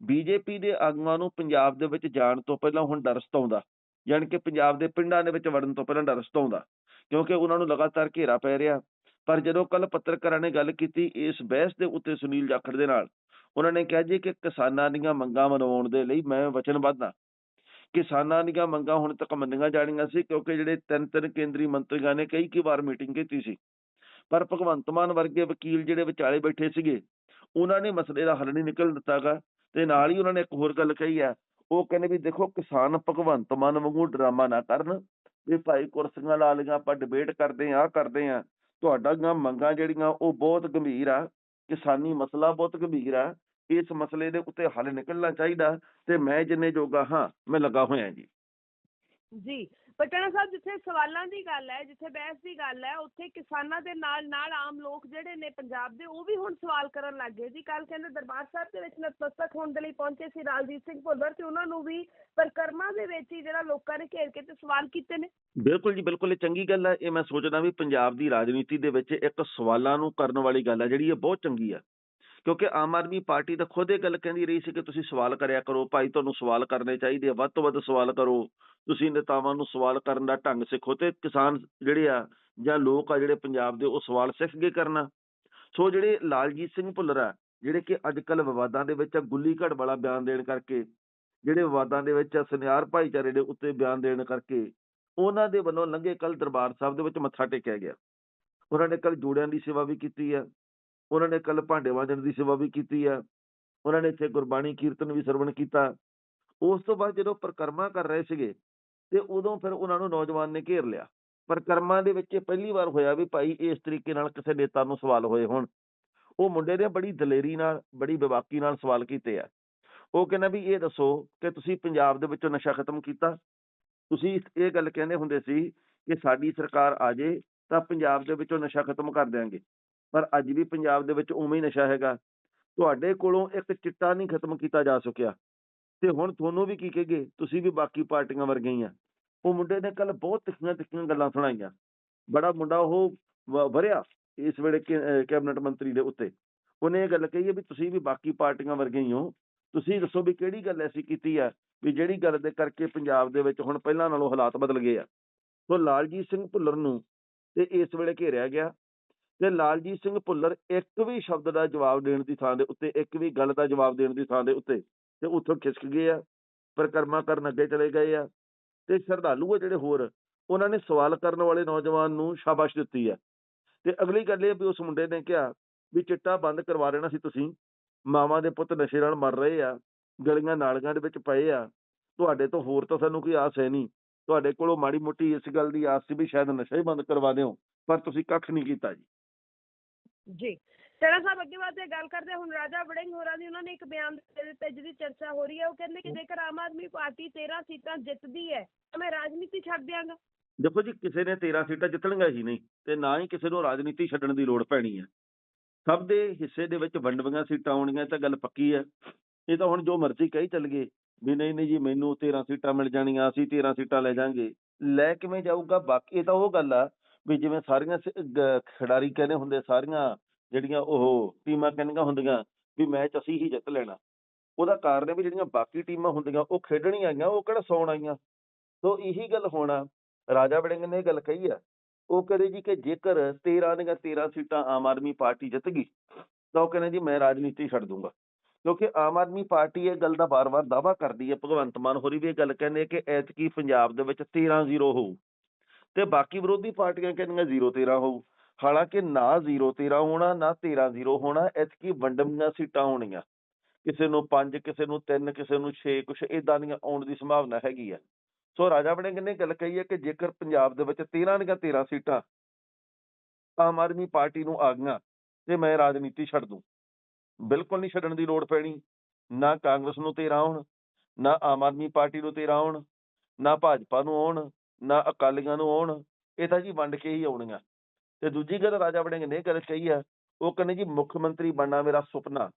ਬੀਜੇਪੀ ਦੇ ਆਗੂਆਂ ਨੂੰ ਪੰਜਾਬ ਦੇ ਵਿੱਚ ਜਾਣ ਤੋਂ ਪਹਿਲਾਂ ਹੁਣ ਡਰ ਸਤਾਉਂਦਾ। ਯਾਨੀ ਕਿ ਪੰਜਾਬ ਦੇ ਪਿੰਡਾਂ ਦੇ ਵਿੱਚ ਵੜਨ ਤੋਂ ਪਹਿਲਾਂ ਡਰ ਸਤਾਉਂਦਾ, ਕਿਉਂਕਿ ਉਹਨਾਂ ਨੂੰ ਲਗਾਤਾਰ ਘੇਰਾ ਪੈ ਰਿਹਾ। ਪਰ ਜਦੋਂ ਕੱਲ ਪੱਤਰਕਾਰਾਂ ਨੇ ਗੱਲ ਕੀਤੀ ਇਸ ਬਹਿਸ ਦੇ ਉੱਤੇ ਸੁਨੀਲ ਜਾਖੜ ਦੇ ਨਾਲ, ਉਹਨਾਂ ਨੇ ਕਿਹਾ ਜੀ ਕਿ ਕਿਸਾਨਾਂ ਦੀਆਂ ਮੰਗਾਂ ਮਨਾਉਣ ਦੇ ਲਈ ਮੈਂ ਵਚਨਬੱਧ ਹਾਂ। ਕਿਸਾਨਾਂ ਦੀਆਂ ਮੰਗਾਂ ਹੁਣ ਤੱਕ ਮੰਨੀਆਂ ਜਾਣੀਆਂ ਸੀ ਕਿਉਂਕਿ ਜਿਹੜੇ ਤਿੰਨ ਤਿੰਨ ਕੇਂਦਰੀ ਮੰਤਰੀਆਂ ਨੇ ਕਈ ਕਈ ਵਾਰ ਮੀਟਿੰਗ ਕੀਤੀ ਸੀ। ਪਰ ਭਗਵੰਤ ਮਾਨ ਵਰਗੇ ਵਕੀਲ ਜਿਹੜੇ ਵਿਚਾਲੇ ਬੈਠੇ ਸੀਗੇ, ਉਹਨਾਂ ਨੇ ਮਸਲੇ ਦਾ ਹੱਲ ਨਹੀਂ ਨਿਕਲ ਦਿੱਤਾਗਾ ਤੇ ਨਾਲ ਹੀ ਉਹਨਾਂ ਨੇ ਇੱਕ ਹੋਰ ਗੱਲ ਕਹੀ ਹੈ ਉਹ ਕਹਿੰਦੇ ਵੀ ਦੇਖੋ ਕਿਸਾਨ ਭਗਵੰਤ ਮਾਨ ਵਾਂਗੂ ਡਰਾਮਾ ਨਾ ਕਰਨ, ਵੀ ਭਾਈ ਕੁਰਸੀਆਂ ਲਾ ਲਈਆਂ, ਆਪਾਂ ਡਿਬੇਟ ਕਰਦੇ ਆ ਕਰਦੇ ਆ। ਤੁਹਾਡੀਆਂ ਮੰਗਾਂ ਜਿਹੜੀਆਂ ਉਹ ਬਹੁਤ ਗੰਭੀਰ ਆ, ਕਿਸਾਨੀ ਮਸਲਾ ਬਹੁਤ ਗੰਭੀਰ ਆ, ਇਸ ਮਸਲੇ ਦੇ ਉੱਤੇ ਹੱਲ ਨਿਕਲਣਾ ਚਾਹੀਦਾ ਤੇ ਮੈਂ ਜਿੰਨੇ ਜੋਗਾ ਹਾਂ, ਮੈਂ ਲੱਗਾ ਹੋਇਆ ਜੀ। ਜੀ ਪਟਨਾ ਸਾਹਿਬ ਜਿੱਥੇ ਸਵਾਲਾਂ ਦੀ ਗੱਲ ਹੈ, ਜਿੱਥੇ ਬਹਿਸ ਦੀ ਗੱਲ ਹੈ, ਉੱਥੇ ਕਿਸਾਨਾਂ ਦੇ ਨਾਲ ਨਾਲ ਆਮ ਲੋਕ ਜਿਹੜੇ ਨੇ ਪੰਜਾਬ ਦੇ, ਉਹ ਵੀ ਹੁਣ ਸਵਾਲ ਕਰਨ ਲੱਗ ਗਏ ਜੀ। ਕੱਲ ਕਹਿੰਦੇ ਦਰਬਾਰ ਸਾਹਿਬ ਦੇ ਵਿੱਚ ਨਤਮਸਤਕ ਹੋਣ ਦੇ ਲਈ ਪਹੁੰਚੇ ਸੀ ਰਾਜਦੀਪ ਸਿੰਘ ਭੁੱਲਰ ਤੇ ਉਹਨਾਂ ਨੂੰ ਵੀ ਪਰਿਕਰਮਾ ਦੇ ਵਿੱਚ ਹੀ ਜਿਹੜਾ ਲੋਕਾਂ ਨੇ ਘੇਰ ਕੇ ਤੇ ਸਵਾਲ ਕੀਤੇ ਨੇ। ਬਿਲਕੁਲ ਜੀ, ਬਿਲਕੁਲ, ਇਹ ਚੰਗੀ ਗੱਲ ਹੈ। ਇਹ ਮੈਂ ਸੋਚਦਾ ਵੀ ਪੰਜਾਬ ਦੀ ਰਾਜਨੀਤੀ ਦੇ ਵਿੱਚ ਇੱਕ ਸਵਾਲਾਂ ਨੂੰ ਕਰਨ ਵਾਲੀ ਗੱਲ ਹੈ, ਜਿਹੜੀ ਇਹ ਬਹੁਤ ਚੰਗੀ ਆ। ਕਿਉਂਕਿ ਆਮ ਆਦਮੀ ਪਾਰਟੀ ਤਾਂ ਖੁਦ ਇਹ ਗੱਲ ਕਹਿੰਦੀ ਰਹੀ ਸੀ ਕਿ ਤੁਸੀਂ ਸਵਾਲ ਕਰਿਆ ਕਰੋ ਭਾਈ ਤੁਹਾਨੂੰ ਸਵਾਲ ਕਰਨੇ ਚਾਹੀਦੇ ਆ ਵੱਧ ਤੋਂ ਵੱਧ ਸਵਾਲ ਕਰੋ। ਤੁਸੀਂ ਨੇਤਾਵਾਂ ਨੂੰ ਸਵਾਲ ਕਰਨ ਦਾ ਢੰਗ ਸਿੱਖੋ ਤੇ ਕਿਸਾਨ ਜਿਹੜੇ ਆ ਜਾਂ ਲੋਕ ਆ ਜਿਹੜੇ ਪੰਜਾਬ ਦੇ ਉਹ ਸਵਾਲ ਸਿੱਖ ਕੇ ਕਰਨਾ। ਸੋ ਜਿਹੜੇ ਲਾਲਜੀਤ ਸਿੰਘ ਭੁੱਲਰ ਆ ਜਿਹੜੇ ਕਿ ਅੱਜ ਕੱਲ ਵਿਵਾਦਾਂ ਦੇ ਵਿੱਚ ਆ, ਗੁੱਲੀ ਘੜ ਵਾਲਾ ਬਿਆਨ ਦੇਣ ਕਰਕੇ ਜਿਹੜੇ ਵਿਵਾਦਾਂ ਦੇ ਵਿੱਚ ਸੁਨਿਆਰ ਭਾਈਚਾਰੇ ਦੇ ਉੱਤੇ ਬਿਆਨ ਦੇਣ ਕਰਕੇ ਉਹਨਾਂ ਦੇ ਵੱਲੋਂ ਲੰਘੇ ਕੱਲ ਦਰਬਾਰ ਸਾਹਿਬ ਦੇ ਵਿੱਚ ਮੱਥਾ ਟੇਕਿਆ ਗਿਆ। ਉਹਨਾਂ ਨੇ ਕੱਲ ਜੋੜਿਆਂ ਦੀ ਸੇਵਾ ਵੀ ਕੀਤੀ ਆ। ਉਹਨਾਂ ਨੇ ਕੱਲ ਭਾਂਡੇ ਮਾਂਜਣ ਦੀ ਸੇਵਾ ਵੀ ਕੀਤੀ ਆ, ਉਹਨਾਂ ਨੇ ਇੱਥੇ ਗੁਰਬਾਣੀ ਕੀਰਤਨ ਵੀ ਸਰਵਣ ਕੀਤਾ। ਉਸ ਤੋਂ ਬਾਅਦ ਜਦੋਂ ਪ੍ਰਕਰਮਾ ਕਰ ਰਹੇ ਸੀਗੇ, ਤੇ ਉਦੋਂ ਫਿਰ ਉਹਨਾਂ ਨੂੰ ਨੌਜਵਾਨ ਨੇ ਘੇਰ ਲਿਆ। ਪ੍ਰਕਰਮਾ ਦੇ ਵਿੱਚ ਇਹ ਪਹਿਲੀ ਵਾਰ ਹੋਇਆ ਵੀ ਭਾਈ ਇਸ ਤਰੀਕੇ ਨਾਲ ਕਿਸੇ ਨੇਤਾ ਨੂੰ ਸਵਾਲ ਹੋਏ ਹੋਣ। ਉਹ ਮੁੰਡੇ ਨੇ ਬੜੀ ਦਲੇਰੀ ਨਾਲ, ਬੜੀ ਬੇਬਾਕੀ ਨਾਲ ਸਵਾਲ ਕੀਤੇ ਆ। ਉਹ ਕਹਿੰਦਾ ਵੀ ਇਹ ਦੱਸੋ ਕਿ ਤੁਸੀਂ ਪੰਜਾਬ ਦੇ ਵਿੱਚੋਂ ਨਸ਼ਾ ਖਤਮ ਕੀਤਾ? ਤੁਸੀਂ ਇਹ ਗੱਲ ਕਹਿੰਦੇ ਹੁੰਦੇ ਸੀ ਕਿ ਸਾਡੀ ਸਰਕਾਰ ਆ ਜੇ ਤਾਂ ਪੰਜਾਬ ਦੇ ਵਿੱਚੋਂ ਨਸ਼ਾ ਖਤਮ ਕਰ ਦਿਆਂਗੇ। ਪਰ ਅੱਜ ਵੀ ਪੰਜਾਬ ਦੇ ਵਿੱਚ ਉਵੇਂ ਹੀ ਨਸ਼ਾ ਹੈਗਾ। ਤੁਹਾਡੇ ਕੋਲੋਂ ਇੱਕ ਚਿੱਟਾ ਨਹੀਂ ਖਤਮ ਕੀਤਾ ਜਾ ਸਕਿਆ। ਤੇ ਹੁਣ ਤੁਹਾਨੂੰ ਵੀ ਕੀ ਕਹੇਗੇ ਤੁਸੀਂ ਵੀ ਬਾਕੀ ਪਾਰਟੀਆਂ ਵਰਗੇ ਹੀ ਆ। ਉਹ ਮੁੰਡੇ ਨੇ ਕੱਲ ਬਹੁਤ ਤਿੱਖੀਆਂ ਤਿੱਖੀਆਂ ਗੱਲਾਂ ਸੁਣਾਈਆਂ। ਬੜਾ ਮੁੰਡਾ ਉਹ ਵ- ਵਰਿਆ ਇਸ ਵੇਲੇ ਕੈ- ਕੈਬਨਿਟ ਮੰਤਰੀ ਦੇ ਉੱਤੇ। ਉਹਨੇ ਇਹ ਗੱਲ ਕਹੀ ਹੈ ਵੀ ਤੁਸੀਂ ਵੀ ਬਾਕੀ ਪਾਰਟੀਆਂ ਵਰਗੇ ਹੀ ਹੋ। ਤੁਸੀਂ ਦੱਸੋ ਵੀ ਕਿਹੜੀ ਗੱਲ ਐਸੀ ਕੀਤੀ ਆ ਵੀ ਜਿਹੜੀ ਗੱਲ ਦੇ ਕਰਕੇ ਪੰਜਾਬ ਦੇ ਵਿੱਚ ਹੁਣ ਪਹਿਲਾਂ ਨਾਲੋਂ ਹਾਲਾਤ ਬਦਲ ਗਏ ਆ। ਸੋ ਲਾਲਜੀਤ ਸਿੰਘ ਭੁੱਲਰ ਨੂੰ ਤੇ ਇਸ ਵੇਲੇ ਘੇਰਿਆ ਗਿਆ। ਤੇ ਲਾਲਜੀਤ ਸਿੰਘ ਭੁੱਲਰ ਇੱਕ ਵੀ ਸ਼ਬਦ ਦਾ ਜਵਾਬ ਦੇਣ ਦੀ ਥਾਂ ਦੇ ਉੱਤੇ, ਇੱਕ ਵੀ ਗੱਲ ਦਾ ਜਵਾਬ ਦੇਣ ਦੀ ਥਾਂ ਦੇ ਉੱਤੇ ਤੇ ਉੱਥੋਂ ਖਿਸਕ ਗਏ ਆ, ਪਰਿਕਰਮਾ ਕਰਨ ਅੱਗੇ ਚਲੇ ਗਏ ਆ ਤੇ ਸ਼ਰਧਾਲੂ ਆ ਜਿਹੜੇ ਹੋਰ, ਉਹਨਾਂ ਨੇ ਸਵਾਲ ਕਰਨ ਵਾਲੇ ਨੌਜਵਾਨ ਨੂੰ ਸ਼ਾਬਾਸ਼ ਦਿੱਤੀ ਆ। ਤੇ ਅਗਲੀ ਗੱਲ ਇਹ ਵੀ ਉਸ ਮੁੰਡੇ ਨੇ ਕਿਹਾ ਵੀ ਚਿੱਟਾ ਬੰਦ ਕਰਵਾ ਦੇਣਾ ਸੀ ਤੁਸੀਂ, ਮਾਵਾਂ ਦੇ ਪੁੱਤ ਨਸ਼ੇ ਨਾਲ ਮਰ ਰਹੇ ਆ, ਗਲੀਆਂ ਨਾਲੀਆਂ ਦੇ ਵਿੱਚ ਪਏ ਆ, ਤੁਹਾਡੇ ਤੋਂ ਹੋਰ ਤਾਂ ਸਾਨੂੰ ਕੋਈ ਆਸ ਹੈ ਨਹੀਂ, ਤੁਹਾਡੇ ਕੋਲੋਂ ਮਾੜੀ ਮੋਟੀ ਇਸ ਗੱਲ ਦੀ ਆਸ ਸੀ ਵੀ ਸ਼ਾਇਦ ਨਸ਼ਾ ਹੀ ਬੰਦ ਕਰਵਾ ਦਿਓ, ਪਰ ਤੁਸੀਂ ਕੱਖ ਨਹੀਂ ਕੀਤਾ ਜੀ। ਜੀ। ਟੇੜਾ ਸਾਹਿਬ ਅੱਗੇ ਵਧਦੇ ਗੱਲ ਕਰਦੇ ਹੁਣ ਰਾਜਾ ਵੜਿੰਗ ਹੋਰਾਂ ਦੀ ਉਹਨਾਂ ਨੇ ਇੱਕ ਬਿਆਨ ਦੇ ਦਿੱਤਾ ਜਿਹਦੀ ਚਰਚਾ ਹੋ ਰਹੀ ਹੈ। ਉਹ ਕਹਿੰਦੇ ਕਿ ਜੇਕਰ ਆਮ ਆਦਮੀ ਪਾਰਟੀ 13 ਸੀਟਾਂ ਜਿੱਤਦੀ ਹੈ, ਤਾਂ ਮੈਂ ਰਾਜਨੀਤੀ ਛੱਡ ਦਿਆਂਗਾ। ਦੇਖੋ ਜੀ, ਕਿਸੇ ਨੇ 13 ਸੀਟਾਂ ਜਿੱਤਣੀਆਂ ਹੀ ਨਹੀਂ ਤੇ ਨਾ ਹੀ ਕਿਸੇ ਨੂੰ ਰਾਜਨੀਤੀ ਛੱਡਣ ਦੀ ਲੋੜ ਪੈਣੀ ਹੈ। ਸਭ ਦੇ ਹਿੱਸੇ ਦੇ ਵਿੱਚ ਵੰਡਵੀਆਂ ਸੀਟਾਂ ਆਉਣੀਆਂ ਤਾਂ ਗੱਲ ਪੱਕੀ ਹੈ। ਇਹ ਤਾਂ ਹੁਣ ਜੋ ਮਰਜ਼ੀ ਕਹੀ ਚੱਲ ਗਏ ਵੀ ਨਹੀਂ ਨਹੀਂ ਜੀ, ਮੈਨੂੰ 13 ਸੀਟਾਂ ਮਿਲ ਜਾਣੀਆਂ, ਅਸੀਂ 13 ਸੀਟਾਂ ਲੈ ਜਾਾਂਗੇ। ਲੈ ਕਿਵੇਂ ਜਾਊਗਾ? ਬਾਕੀ ਇਹ ਤਾਂ ਉਹ ਗੱਲ ਆ ਵੀ ਜਿਵੇਂ ਸਾਰੀਆਂ ਸ- ਖਿਡਾਰੀ ਕਹਿੰਦੇ ਹੁੰਦੇ ਸਾਰੀਆਂ ਜਿਹੜੀਆਂ ਉਹ ਟੀਮਾਂ ਕਹਿੰਦੀਆਂ ਹੁੰਦੀਆਂ ਵੀ ਮੈਚ ਅਸੀਂ ਹੀ ਜਿੱਤ ਲੈਣਾ। ਉਹਦਾ ਕਾਰਨ ਹੈ ਵੀ ਜਿਹੜੀਆਂ ਬਾਕੀ ਟੀਮਾਂ ਹੁੰਦੀਆਂ, ਉਹ ਖੇਡਣ ਆਈਆਂ, ਉਹ ਕਿਹੜਾ ਸੌਣ ਆਈਆਂ। ਸੋ ਇਹੀ ਗੱਲ ਹੋਣਾ, ਰਾਜਾ ਵੜਿੰਗ ਨੇ ਇਹ ਗੱਲ ਕਹੀ ਆ, ਉਹ ਕਹਿੰਦੇ ਜੀ ਕਿ ਜੇਕਰ 13 ਦੀਆਂ 13 ਸੀਟਾਂ ਆਮ ਆਦਮੀ ਪਾਰਟੀ ਜਿੱਤ ਗਈ, ਤਾਂ ਉਹ ਕਹਿੰਦੇ ਜੀ ਮੈਂ ਰਾਜਨੀਤੀ ਛੱਡ ਦੂੰਗਾ। ਕਿਉਂਕਿ ਆਮ ਆਦਮੀ ਪਾਰਟੀ ਇਹ ਗੱਲ ਦਾ ਵਾਰ-ਵਾਰ ਦਾਅਵਾ ਕਰਦੀ ਹੈ ਭਗਵੰਤ ਮਾਨ ਹੋਰੀ ਵੀ ਇਹ ਗੱਲ ਕਹਿੰਦੇ ਕਿ ਐਤਕੀ ਪੰਜਾਬ ਦੇ ਵਿੱਚ 13-0 ਹੋਊ। ਤੇ ਬਾਕੀ ਵਿਰੋਧੀ ਪਾਰਟੀਆਂ ਕਹਿੰਦੀਆਂ 0-13 ਹੋਊ। ਹਾਲਾਂਕਿ ਨਾ 0-13 ਹੋਣਾ, ਨਾ 13-0 ਹੋਣਾ, ਐਤਕੀ ਵੰਡਮੀਆਂ ਸੀਟਾਂ ਹੋਣੀਆਂ। ਕਿਸੇ ਨੂੰ 5 ਕਿਸੇ ਨੂੰ 3 ਕਿਸੇ ਨੂੰ 6 ਕੁਛ ਇਦਾਂ ਦੀਆਂ ਆਉਣ ਦੀ ਸੰਭਾਵਨਾ ਹੈਗੀ ਆ। ਸੋ ਰਾਜਾ ਵੜਿੰਗ ਨੇ ਗੱਲ ਕਹੀ ਹੈ ਕਿ ਜੇਕਰ ਪੰਜਾਬ ਦੇ ਵਿੱਚ 13 ਦੀਆਂ 13 ਸੀਟਾਂ ਆਮ ਆਦਮੀ ਪਾਰਟੀ ਨੂੰ ਆ ਗਈਆਂ, ਤੇ ਮੈਂ ਰਾਜਨੀਤੀ ਛੱਡ ਦੂੰ। ਬਿਲਕੁਲ ਨਹੀਂ ਛੱਡਣ ਦੀ ਲੋੜ ਪੈਣੀ। ਨਾ ਕਾਂਗਰਸ ਨੂੰ 13 ਆਉਣ ਨਾ ਆਮ ਆਦਮੀ ਪਾਰਟੀ ਨੂੰ 13 ਆਉਣ ਨਾ ਭਾਜਪਾ ਨੂੰ ਆਉਣ ਨਾ ਅਕਾਲੀਆਂ ਨੂੰ ਆਉਣ, ਇਹ ਤਾਂ ਜੀ ਵੰਡ ਕੇ ਹੀ ਆਉਣੀਆਂ। ਤੇ ਦੂਜੀ ਗੱਲ ਰਾਜਾ ਵੜਿੰਗ ਨੇ ਗੱਲ ਕਹੀ ਆ, ਉਹ ਕਹਿੰਦੇ ਜੀ ਮੁੱਖ ਮੰਤਰੀ ਬਣਨਾ ਮੇਰਾ ਸੁਪਨਾ।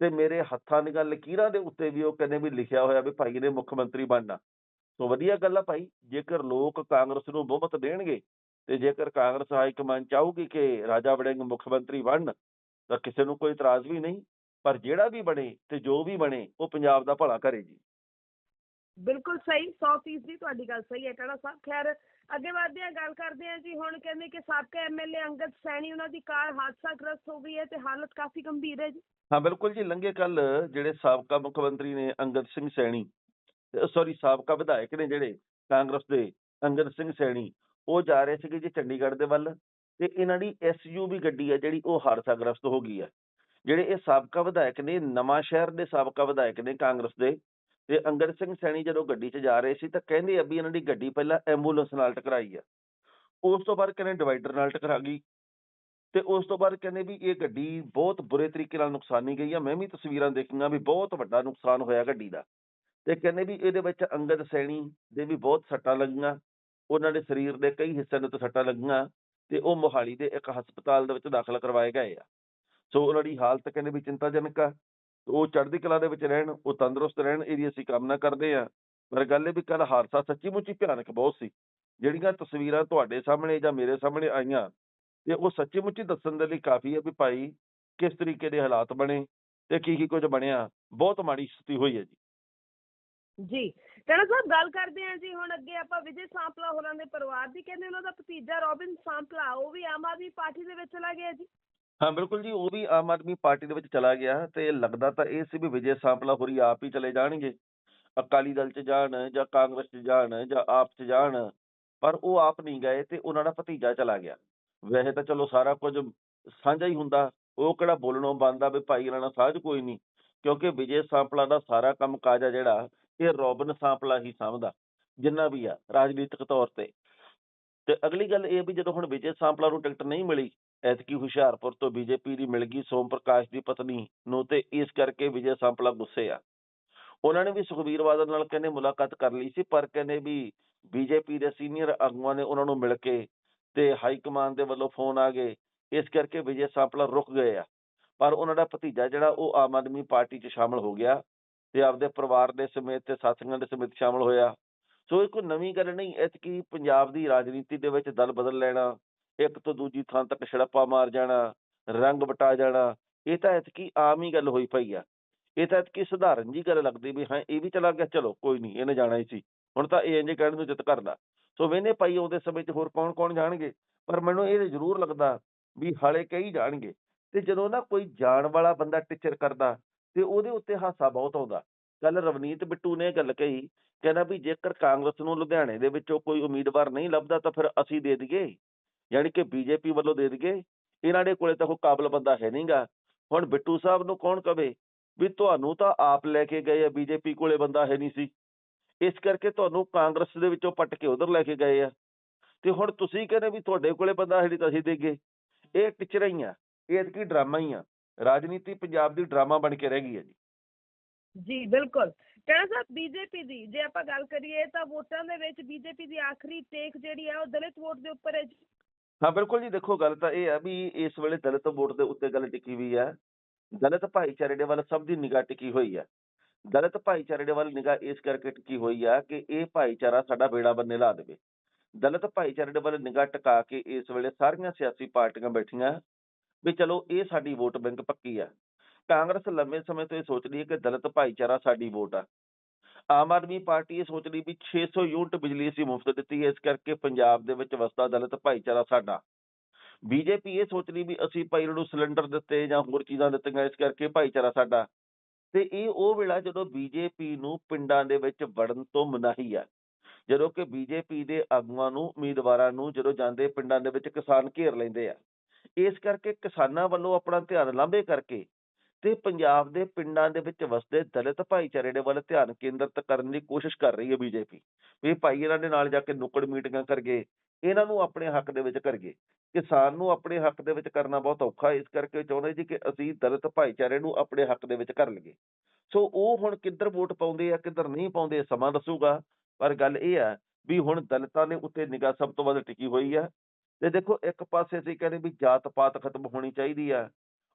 ਤੇ ਮੇਰੇ ਹੱਥਾਂ ਦੀਆਂ ਲਕੀਰਾਂ ਦੇ ਉੱਤੇ ਵੀ ਉਹ ਕਹਿੰਦੇ ਵੀ ਲਿਖਿਆ ਹੋਇਆ ਵੀ ਭਾਈ ਨੇ ਮੁੱਖ ਮੰਤਰੀ ਬਣਨਾ। ਸੋ ਵਧੀਆ ਗੱਲ ਆ ਭਾਈ, ਜੇਕਰ ਲੋਕ ਕਾਂਗਰਸ ਨੂੰ ਬਹੁਮਤ ਦੇਣਗੇ ਤੇ ਜੇਕਰ ਕਾਂਗਰਸ ਹਾਈ ਕਮਾਂਡ ਚਾਹੂਗੀ ਕਿ ਰਾਜਾ ਵੜਿੰਗ ਮੁੱਖ ਮੰਤਰੀ ਬਣਨ, ਤਾਂ ਕਿਸੇ ਨੂੰ ਕੋਈ ਇਤਰਾਜ਼ ਵੀ ਨਹੀਂ। ਪਰ ਜਿਹੜਾ ਵੀ ਬਣੇ ਤੇ ਜੋ ਵੀ ਬਣੇ, ਉਹ ਪੰਜਾਬ ਦਾ ਭਲਾ ਕਰੇ ਜੀ। ਬਿਲਕੁਲ ਸਹੀ 100% ਦੀ ਤੁਹਾਡੀ ਗੱਲ ਸਹੀ ਹੈ ਟਾਣਾ ਸਾਹਿਬ। ਖੈਰ, ਅੱਗੇ ਵਧਦੇ ਹਾਂ, ਗੱਲ ਕਰਦੇ ਹਾਂ ਜੀ। ਹੁਣ ਕਹਿੰਦੇ ਕਿ ਸਾਬਕਾ ਐਮਐਲਏ ਅੰਗਦ ਸੈਣੀ, ਉਹਨਾਂ ਦੀ ਕਾਰ ਹਾਦਸਾਗ੍ਰਸਤ ਹੋ ਗਈ ਹੈ ਤੇ ਹਾਲਤ ਕਾਫੀ ਗੰਭੀਰ ਹੈ ਜੀ। ਹਾਂ, ਬਿਲਕੁਲ ਜੀ। ਲੰਘੇ ਕੱਲ ਜਿਹੜੇ ਸਾਬਕਾ ਮੁੱਖ ਮੰਤਰੀ ਨੇ ਅੰਗਦ ਸਿੰਘ ਸੈਣੀ ਸੌਰੀ ਸਾਬਕਾ ਵਿਧਾਇਕ ਨੇ ਜਿਹੜੇ ਕਾਂਗਰਸ ਦੇ ਅੰਗਦ ਸਿੰਘ ਸੈਣੀ, ਉਹ ਜਾ ਰਹੇ ਸੀਗੇ ਜੀ ਚੰਡੀਗੜ੍ਹ ਦੇ ਵੱਲ ਤੇ ਇਹਨਾਂ ਦੀ ਐਸਯੂਵੀ ਗੱਡੀ ਹੈ ਜਿਹੜੀ ਉਹ ਹਾਦਸਾ ਗ੍ਰਸਤ ਹੋ ਗਈ ਹੈ। ਜਿਹੜੇ ਇਹ ਸਾਬਕਾ ਵਿਧਾਇਕ ਨੇ ਨਵਾਂ ਸ਼ਹਿਰ ਦੇ ਸਾਬਕਾ ਵਿਧਾਇਕ ਨੇ ਕਾਂਗਰਸ ਦੇ ਤੇ ਅੰਗਦ ਸਿੰਘ ਸੈਣੀ ਜਦੋਂ ਗੱਡੀ 'ਚ ਜਾ ਰਹੇ ਸੀ ਤਾਂ ਕਹਿੰਦੇ ਆ ਵੀ ਇਹਨਾਂ ਦੀ ਗੱਡੀ ਪਹਿਲਾਂ ਐਂਬੂਲੈਂਸ ਨਾਲ ਟਕਰਾਈ ਆ। ਉਸ ਤੋਂ ਬਾਅਦ ਕਹਿੰਦੇ ਡਿਵਾਈਡਰ ਨਾਲ ਟਕਰਾ ਗਈ। ਤੇ ਉਸ ਤੋਂ ਬਾਅਦ ਕਹਿੰਦੇ ਵੀ ਇਹ ਗੱਡੀ ਬਹੁਤ ਬੁਰੇ ਤਰੀਕੇ ਨਾਲ ਨੁਕਸਾਨੀ ਗਈ ਆ। ਮੈਂ ਵੀ ਤਸਵੀਰਾਂ ਦੇਖੀਆਂ ਵੀ ਬਹੁਤ ਵੱਡਾ ਨੁਕਸਾਨ ਹੋਇਆ ਗੱਡੀ ਦਾ। ਤੇ ਕਹਿੰਦੇ ਵੀ ਇਹਦੇ ਵਿੱਚ ਅੰਗਦ ਸੈਣੀ ਦੇ ਵੀ ਬਹੁਤ ਸੱਟਾਂ ਲੱਗੀਆਂ। ਉਹਨਾਂ ਦੇ ਸਰੀਰ ਦੇ ਕਈ ਹਿੱਸਿਆਂ ਦੇ ਉੱਤੇ ਸੱਟਾਂ ਲੱਗੀਆਂ ਤੇ ਉਹ ਮੋਹਾਲੀ ਦੇ ਇੱਕ ਹਸਪਤਾਲ ਦੇ ਵਿੱਚ ਦਾਖਲ ਕਰਵਾਏ ਗਏ ਆ। ਸੋ ਉਹਨਾਂ ਦੀ ਹਾਲਤ ਕਹਿੰਦੇ ਵੀ ਚਿੰਤਾਜਨਕ ਆ। ਉਹ ਚੜ੍ਹਦੀ ਕਲਾ ਦੇ ਵਿੱਚ ਰਹਿਣ, ਉਹ ਤੰਦਰੁਸਤ ਰਹਿਣ, ਇਹਦੀ ਅਸੀਂ ਕਾਮਨਾ ਕਰਦੇ ਆ ਪਰ ਗੱਲ ਇਹ ਵੀ ਕੱਲ ਹਾਦਸਾ ਸੱਚੀ ਮੁੱਚੀ ਭਿਆਨਕ ਬਹੁਤ ਸੀ। ਜਿਹੜੀਆਂ ਤਸਵੀਰਾਂ ਤੁਹਾਡੇ ਸਾਹਮਣੇ ਜਾਂ ਮੇਰੇ ਸਾਹਮਣੇ ਆਈਆਂ ਤੇ ਉਹ ਸੱਚੀ ਮੁੱਚੀ ਦੱਸਣ ਦੇ ਲਈ ਕਾਫੀ ਹੈ ਵੀ ਭਾਈ ਕਿਸ ਤਰੀਕੇ ਦੇ ਹਾਲਾਤ ਬਣੇ ਤੇ ਕੀ ਕੀ ਕੁਝ ਬਣਿਆ। ਬਹੁਤ ਮਾੜੀ ਸਥਿਤੀ ਹੋਈ ਹੈ ਜੀ। ਜੀ ਟਾਣਾ ਸਾਹਿਬ ਗੱਲ ਕਰਦੇ ਹਾਂ ਜੀ। ਹੁਣ ਅੱਗੇ ਆਪਾਂ ਵਿਜੇ ਸਾਂਪਲਾ ਹੋਰਾਂ ਦੇ ਪਰਿਵਾਰ ਦੀ। ਕਹਿੰਦੇ ਉਹਨਾਂ ਦਾ ਭਤੀਜਾ ਰੋਬਿਨ ਸਾਂਪਲਾ, ਉਹ ਵੀ ਆਮ ਆਦਮੀ ਪਾਰਟੀ ਦੇ ਵਿੱਚ ਚਲਾ ਗਿਆ ਜੀ। ਹਾਂ, ਬਿਲਕੁਲ ਜੀ, ਉਹ ਵੀ ਆਮ ਆਦਮੀ ਪਾਰਟੀ ਦੇ ਵਿੱਚ ਚਲਾ ਗਿਆ ਤੇ ਲੱਗਦਾ ਤਾਂ ਇਹ ਸੀ ਵੀ ਵਿਜੇ ਸਾਂਪਲਾ ਹੋਰੀ ਆਪ ਹੀ ਚਲੇ ਜਾਣਗੇ। ਅਕਾਲੀ ਦਲ 'ਚ ਜਾਣ ਜਾਂ ਕਾਂਗਰਸ 'ਚ ਜਾਣ ਜਾਂ ਆਪ 'ਚ ਜਾਣ, ਪਰ ਉਹ ਆਪ ਨਹੀਂ ਗਏ ਤੇ ਉਹਨਾਂ ਦਾ ਭਤੀਜਾ ਚਲਾ ਗਿਆ। ਵੈਸੇ ਤਾਂ ਚਲੋ ਸਾਰਾ ਕੁਝ ਸਾਂਝਾ ਹੀ ਹੁੰਦਾ, ਉਹ ਕਿਹੜਾ ਬੋਲਣੋਂ ਬੰਦਾ ਵੀ ਭਾਈ ਇਹਨਾਂ ਨਾਲ ਸਾਂਝ ਕੋਈ ਨਹੀਂ, ਕਿਉਂਕਿ ਵਿਜੇ ਸਾਂਪਲਾ ਦਾ ਸਾਰਾ ਕੰਮ ਕਾਜ ਆ ਜਿਹੜਾ, ਇਹ ਰੋਬਨ ਸਾਂਪਲਾ ਹੀ ਸਾਂਭਦਾ, ਜਿੰਨਾ ਵੀ ਆ, ਰਾਜਨੀਤਿਕ ਤੌਰ ਤੇ। ਤੇ ਅਗਲੀ ਗੱਲ ਇਹ ਵੀ ਜਦੋਂ ਹੁਣ ਵਿਜੇ ਸਾਂਪਲਾ ਨੂੰ ਟਿਕਟ ਨਹੀਂ ਮਿਲੀ ਐਤਕੀ ਹੁਸ਼ਿਆਰਪੁਰ ਤੋਂ ਬੀਜੇਪੀ ਦੀ ਮਿਲ ਗਈ ਸੋਮ ਪ੍ਰਕਾਸ਼ ਦੀ ਪਤਨੀ ਨੂੰ ਤੇ ਇਸ ਕਰਕੇ ਵਿਜੇ ਸਾਂਪਲਾ ਗੁੱਸੇ ਆ। ਉਹਨਾਂ ਨੇ ਵੀ ਸੁਖਬੀਰ ਬਾਦਲ ਨਾਲ ਕਹਿੰਦੇ ਮੁਲਾਕਾਤ ਕਰ ਲਈ ਸੀ, ਪਰ ਕਹਿੰਦੇ ਵੀ ਬੀਜੇਪੀ ਦੇ ਸੀਨੀਅਰ ਆਗੂਆਂ ਨੇ ਉਹਨਾਂ ਨੂੰ ਮਿਲ ਕੇ ਤੇ ਹਾਈ ਕਮਾਂਡ ਦੇ ਵੱਲੋਂ ਫੋਨ ਆ ਗਏ, ਇਸ ਕਰਕੇ ਵਿਜੇ ਸਾਂਪਲਾ ਰੁਕ ਗਏ ਆ। ਪਰ ਉਹਨਾਂ ਦਾ ਭਤੀਜਾ ਜਿਹੜਾ ਉਹ ਆਮ ਆਦਮੀ ਪਾਰਟੀ 'ਚ ਸ਼ਾਮਲ ਹੋ ਗਿਆ ਤੇ ਆਪਦੇ ਪਰਿਵਾਰ ਦੇ ਸਮੇਤ ਤੇ ਸਾਥੀਆਂ ਦੇ ਸਮੇਤ ਸ਼ਾਮਲ ਹੋਇਆ। ਸੋ ਇਹ ਕੋਈ ਨਵੀਂ ਗੱਲ ਨਹੀਂ, ਐਤਕੀ ਪੰਜਾਬ ਦੀ ਰਾਜਨੀਤੀ ਦੇ ਵਿੱਚ ਦਲ ਬਦਲ ਲੈਣਾ ਇੱਕ ਤੋਂ ਦੂਜੀ ਥਾਂ ਤੱਕ ਛੜੱਪਾ ਮਾਰ ਜਾਣਾ, ਰੰਗ ਵਟਾ ਜਾਣਾ, ਇਹ ਤਾਂ ਇਤਕੀ ਆਮ ਹੀ ਗੱਲ ਹੋਈ ਪਈ ਆ। ਇਹ ਤਾਂ ਐਤਕੀ ਸਧਾਰਨ ਜੀ ਗੱਲ ਲੱਗਦੀ ਵੀ ਹਾਂ, ਇਹ ਵੀ ਚਲਾ ਗਿਆ, ਚਲੋ ਕੋਈ ਨਹੀਂ, ਇਹਨੇ ਜਾਣਾ ਹੀ ਸੀ। ਹੁਣ ਤਾਂ ਇਹ ਇੰਜ ਕਹਿਣ ਨੂੰ ਜਿੱਤ ਕਰਦਾ ਸੋ ਵੇਨੇ ਪਾਈ ਉਹਦੇ ਸਮੇਂ 'ਚ ਹੋਰ ਕੌਣ ਕੌਣ ਜਾਣਗੇ? ਪਰ ਮੈਨੂੰ ਇਹ ਜ਼ਰੂਰ ਲੱਗਦਾ ਵੀ ਹਾਲੇ ਕਈ ਜਾਣਗੇ। ਤੇ ਜਦੋਂ ਨਾ ਕੋਈ ਜਾਣ ਵਾਲਾ ਬੰਦਾ ਟੀਚਰ ਕਰਦਾ, ਤੇ ਉਹਦੇ ਉੱਤੇ ਹਾਸਾ ਬਹੁਤ ਆਉਂਦਾ। ਕੱਲ ਰਵਨੀਤ ਬਿੱਟੂ ਨੇ ਇਹ ਗੱਲ ਕਹੀ, ਕਹਿੰਦਾ ਵੀ ਜੇਕਰ ਕਾਂਗਰਸ ਨੂੰ ਲੁਧਿਆਣੇ ਦੇ ਵਿੱਚੋਂ ਕੋਈ ਉਮੀਦਵਾਰ ਨਹੀਂ ਲੱਭਦਾ ਤਾਂ ਫਿਰ ਅਸੀਂ ਦੇ ਦਈਏ। ਯਾਨੀ ਕਿ ਬੀਜੇਪੀ ਵੱਲੋਂ ਦੇ ਦਈਏ ਇਹਨਾਂ ਦੇ ਕੋਲੇ ਤਾਂ ਕੋਈ ਕਾਬਲ ਬੰਦਾ ਹੈ ਨਹੀਂਗਾ ਹੁਣ ਬਿੱਟੂ ਸਾਹਿਬ ਨੂੰ ਕੌਣ ਕਵੇ ਵੀ ਤੁਹਾਨੂੰ ਤਾਂ ਆਪ ਲੈ ਕੇ ਗਏ ਆ ਬੀਜੇਪੀ ਕੋਲੇ ਬੰਦਾ ਹੈ ਨਹੀਂ ਸੀ। ਇਸ ਕਰਕੇ ਤੁਹਾਨੂੰ ਕਾਂਗਰਸ ਦੇ ਵਿੱਚੋਂ ਪੱਟ ਕੇ ਉਧਰ ਲੈ ਕੇ ਗਏ ਆ। ਤੇ ਹੁਣ ਤੁਸੀਂ ਕਹਿੰਦੇ ਵੀ ਤੁਹਾਡੇ ਕੋਲੇ ਬੰਦਾ ਹੈ ਨਹੀਂ ਤਾਂ ਅਸੀਂ ਦੇਗੇ। ਇਹ ਟਿਚਰਾਂ ਹੀ ਆ, ਇਹ ਕੀ ਡਰਾਮਾ ਹੀ ਆ। ਰਾਜਨੀਤੀ ਪੰਜਾਬ ਦੀ ਡਰਾਮਾ ਬਣ ਕੇ ਰਹਿ ਗਈ ਹੈ ਜੀ। ਜੀ, ਬਿਲਕੁਲ। ਟਾਣਾ ਸਾਹਿਬ ਬੀਜੇਪੀ ਦੀ, ਜੇ ਆਪਾਂ ਗੱਲ ਕਰੀਏ ਤਾਂ ਵੋਟਾਂ ਦੇ ਵਿੱਚ ਬੀਜੇਪੀ ਦੀ ਆਖਰੀ ਟੇਕ ਜਿਹੜੀ ਹੈ ਉਹ ਦਲਿਤ ਵੋਟ ਦੇ ਉੱਪਰ ਹੈ ਹਾਂ, ਬਿਲਕੁਲ ਜੀ, ਦੇਖੋ ਗੱਲ ਤਾਂ ਇਹ ਆ ਵੀ ਇਸ ਵੇਲੇ ਦਲਿਤ ਵੋਟ ਦੇ ਉੱਤੇ ਗੱਲ ਟਿਕੀ ਹੋਈ ਆ। ਦਲਿਤ ਭਾਈਚਾਰੇ ਦੇ ਵੱਲ ਸਭ ਦੀ ਨਿਗਾਹ ਟਿਕੀ ਹੋਈ ਆ। ਦਲਿਤ ਭਾਈਚਾਰੇ ਦੇ ਵੱਲ ਨਿਗਾਹ ਇਸ ਕਰਕੇ ਟਿਕੀ ਹੋਈ ਆ ਕਿ ਇਹ ਭਾਈਚਾਰਾ ਸਾਡਾ ਬੇੜਾ ਬੰਨੇ ਲਾ ਦੇਵੇ। ਦਲਿਤ ਭਾਈਚਾਰੇ ਦੇ ਵੱਲ ਨਿਗਾਹ ਟਿਕਾ ਕੇ ਇਸ ਵੇਲੇ ਸਾਰੀਆਂ ਸਿਆਸੀ ਪਾਰਟੀਆਂ ਬੈਠੀਆਂ ਵੀ ਚਲੋ ਇਹ ਸਾਡੀ ਵੋਟ ਬੈਂਕ ਪੱਕੀ ਆ। ਕਾਂਗਰਸ ਲੰਮੇ ਸਮੇਂ ਤੋਂ ਇਹ ਸੋਚਦੀ ਹੈ ਕਿ ਦਲਿਤ ਭਾਈਚਾਰਾ ਸਾਡੀ ਵੋਟ ਆ। ਆਮ ਆਦਮੀ ਪਾਰਟੀ ਇਹ ਸੋਚ ਸੋਚਦੀ ਵੀ 600 ਯੂਨਿਟ ਬਿਜਲੀ ਅਸੀਂ ਮੁਫਤ ਦਿੱਤੀ ਹੈ, ਇਸ ਕਰਕੇ ਪੰਜਾਬ ਦੇ ਵਿੱਚ ਵਸਦਾ ਦਲਿਤ ਭਾਈਚਾਰਾ ਸਾਡਾ। ਬੀਜੇਪੀ ਇਹ ਸੋਚ ਸੋਚਦੀ ਵੀ ਅਸੀਂ ਭਾਈ ਨੂੰ ਸਿਲੰਡਰ ਦਿੱਤੇ ਜਾਂ ਹੋਰ ਚੀਜ਼ਾਂ ਦਿੱਤੀਆਂ, ਇਸ ਕਰਕੇ ਭਾਈਚਾਰਾ ਸਾਡਾ। ਤੇ ਇਹ ਉਹ ਵੇਲਾ ਜਦੋਂ ਬੀਜੇਪੀ ਨੂੰ ਪਿੰਡਾਂ ਦੇ ਵਿੱਚ ਵੜਨ ਤੋਂ ਮਨਾਹੀ ਆ, ਜਦੋਂ ਕਿ ਬੀਜੇਪੀ ਦੇ ਆਗੂਆਂ ਨੂੰ, ਉਮੀਦਵਾਰਾਂ ਨੂੰ ਜਦੋਂ ਜਾਂਦੇ ਪਿੰਡਾਂ ਦੇ ਵਿੱਚ ਕਿਸਾਨ ਘੇਰ ਲੈਂਦੇ ਆ, ਇਸ ਕਰਕੇ ਕਿਸਾਨਾਂ ਵੱਲੋਂ ਆਪਣਾ ਧਿਆਨ ਲਾਂਭੇ ਕਰਕੇ ਤੇ ਪੰਜਾਬ ਦੇ ਪਿੰਡਾਂ ਦੇ ਵਿੱਚ ਵਸਦੇ ਦਲਿਤ ਭਾਈਚਾਰੇ ਦੇ ਵੱਲ ਧਿਆਨ ਕੇਂਦਰਿਤ ਕਰਨ ਦੀ ਕੋਸ਼ਿਸ਼ ਕਰ ਰਹੀ ਹੈ ਬੀਜੇਪੀ। ਵੀ ਭਾਈ ਇਹਨਾਂ ਦੇ ਨਾਲ ਜਾ ਕੇ ਨੁੱਕੜ ਮੀਟਿੰਗਾਂ ਕਰਗੇ, ਇਹਨਾਂ ਨੂੰ ਆਪਣੇ ਹੱਕ ਦੇ ਵਿੱਚ ਕਰਗੇ। ਕਿਸਾਨ ਨੂੰ ਆਪਣੇ ਹੱਕ ਦੇ ਵਿੱਚ ਕਰਨਾ ਬਹੁਤ ਔਖਾ, ਇਸ ਕਰਕੇ ਚਾਹੁੰਦੇ ਜੀ ਕਿ ਅਸੀਂ ਦਲਿਤ ਭਾਈਚਾਰੇ ਨੂੰ ਆਪਣੇ ਹੱਕ ਦੇ ਵਿੱਚ ਕਰ ਲਈਏ। ਸੋ ਉਹ ਹੁਣ ਕਿੱਧਰ ਵੋਟ ਪਾਉਂਦੇ ਆ, ਕਿੱਧਰ ਨਹੀਂ ਪਾਉਂਦੇ ਸਮਾਂ ਦੱਸੂਗਾ। ਪਰ ਗੱਲ ਇਹ ਆ ਵੀ ਹੁਣ ਦਲਿਤਾਂ ਦੇ ਉੱਤੇ ਨਿਗਾਹ ਸਭ ਤੋਂ ਵੱਧ ਟਿਕੀ ਹੋਈ ਆ। ਤੇ ਦੇਖੋ ਇੱਕ ਪਾਸੇ ਅਸੀਂ ਕਹਿੰਦੇ ਵੀ ਜਾਤ ਪਾਤ ਖਤਮ ਹੋਣੀ ਚਾਹੀਦੀ ਆ।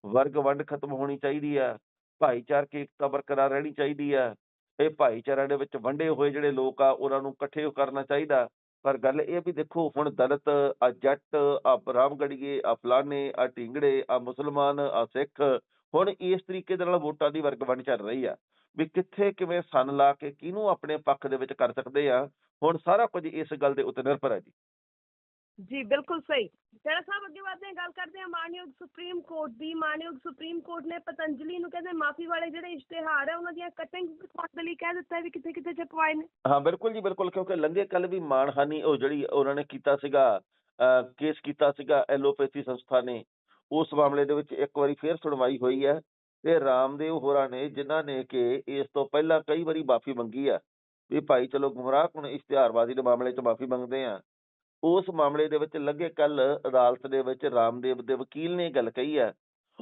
ਵਰਗ ਵੰਡ ਖਤਮ ਹੋਣੀ ਚਾਹੀਦੀ ਆ, ਭਾਈਚਾਰਕ ਏਕਤਾ ਬਰਕਰਾਰ ਰਹਿਣੀ ਚਾਹੀਦੀ ਹੈ ਇਹ ਭਾਈਚਾਰਿਆਂ ਦੇ ਵਿੱਚ ਵੰਡੇ ਹੋਏ ਜਿਹੜੇ ਲੋਕ ਆ, ਉਹਨਾਂ ਨੂੰ ਇਕੱਠੇ ਕਰਨਾ ਚਾਹੀਦਾ। ਪਰ ਗੱਲ ਇਹ ਵੀ ਦੇਖੋ, ਹੁਣ ਦਲਿਤ ਆ ਜੱਟ, ਆ ਬਰਾਮਗੜੀਏ ਆ ਫਲਾਣੇ, ਆ ਢਿੰਗੜੇ, ਆ ਮੁਸਲਮਾਨ, ਆ ਸਿੱਖ, ਹੁਣ ਇਸ ਤਰੀਕੇ ਦੇ ਨਾਲ ਵੋਟਾਂ ਦੀ ਵਰਗ ਵੰਡ ਚੱਲ ਰਹੀ ਆ। ਵੀ ਕਿੱਥੇ ਕਿਵੇਂ ਸੰਨ ਲਾ ਕੇ ਕਿਹਨੂੰ ਆਪਣੇ ਪੱਖ ਦੇ ਵਿੱਚ ਕਰ ਸਕਦੇ ਆ, ਹੁਣ ਸਾਰਾ ਕੁਝ ਇਸ ਗੱਲ ਦੇ ਉੱਤੇ ਨਿਰਭਰ ਹੈ ਜੀ। ਜੀ, ਬਿਲਕੁਲ ਸਹੀ। ਤੇਰਾ ਸਾਹਿਬ, ਅੱਗੇ ਵਧਦੇ ਹਾਂ, ਗੱਲ ਕਰਦੇ ਹਾਂ, ਮਾਨਯੋਗ ਸੁਪਰੀਮ ਕੋਰਟ ਦੀ। ਮਾਨਯੋਗ ਸੁਪਰੀਮ ਕੋਰਟ ਨੇ ਪਤੰਜਲੀ ਨੂੰ ਕਹਿੰਦੇ ਮਾਫੀ ਵਾਲੇ ਜਿਹੜੇ ਇਸ਼ਤਿਹਾਰ ਹੈ ਉਹਨਾਂ ਦੀਆਂ ਕਟਿੰਗ ਦਿਖਾਉਣ ਦੇ ਲਈ ਕਹਿ ਦਿੱਤਾ ਵੀ ਕਿਤੇ ਕਿਤੇ ਛਪਵਾਏ ਨੇ। ਹਾਂ, ਬਿਲਕੁਲ ਜੀ, ਬਿਲਕੁਲ, ਕਿਉਂਕਿ ਲੰਘੇ ਕੱਲ ਵੀ ਮਾਨਹਾਨੀ ਉਹ ਜਿਹੜੀ ਉਹਨਾਂ ਨੇ ਕੀਤਾ ਸੀਗਾ ਕੇਸ ਕੀਤਾ ਸੀਗਾ ਐਲੋਪੈਥੀ ਸੰਸਥਾ ਨੇ, ਉਸ ਮਾਮਲੇ ਦੇ ਵਿੱਚ ਇੱਕ ਵਾਰੀ ਫੇਰ ਸੁਣਵਾਈ ਹੋਈ ਹੈ ਤੇ ਰਾਮਦੇਵ ਹੋਰਾਂ ਨੇ, ਜਿਨ੍ਹਾਂ ਨੇ ਕਿ ਇਸ ਤੋਂ ਪਹਿਲਾਂ ਕਈ ਵਾਰੀ ਮਾਫੀ ਮੰਗੀ ਆ, ਵੀ ਭਾਈ ਚਲੋ ਗੁੰਮਰਾਹ ਕੁਣ ਇਸ਼ਤਿਹਾਰਬਾਜ਼ੀ ਦੇ ਮਾਮਲੇ 'ਚ ਮਾਫੀ ਮੰਗਦੇ ਆ ਉਸ ਮਾਮਲੇ ਦੇ ਵਿੱਚ ਲੱਗੇ ਕੱਲ ਅਦਾਲਤ ਦੇ ਵਿੱਚ ਰਾਮਦੇਵ ਦੇ ਵਕੀਲ ਨੇ ਗੱਲ ਕਹੀ ਹੈ।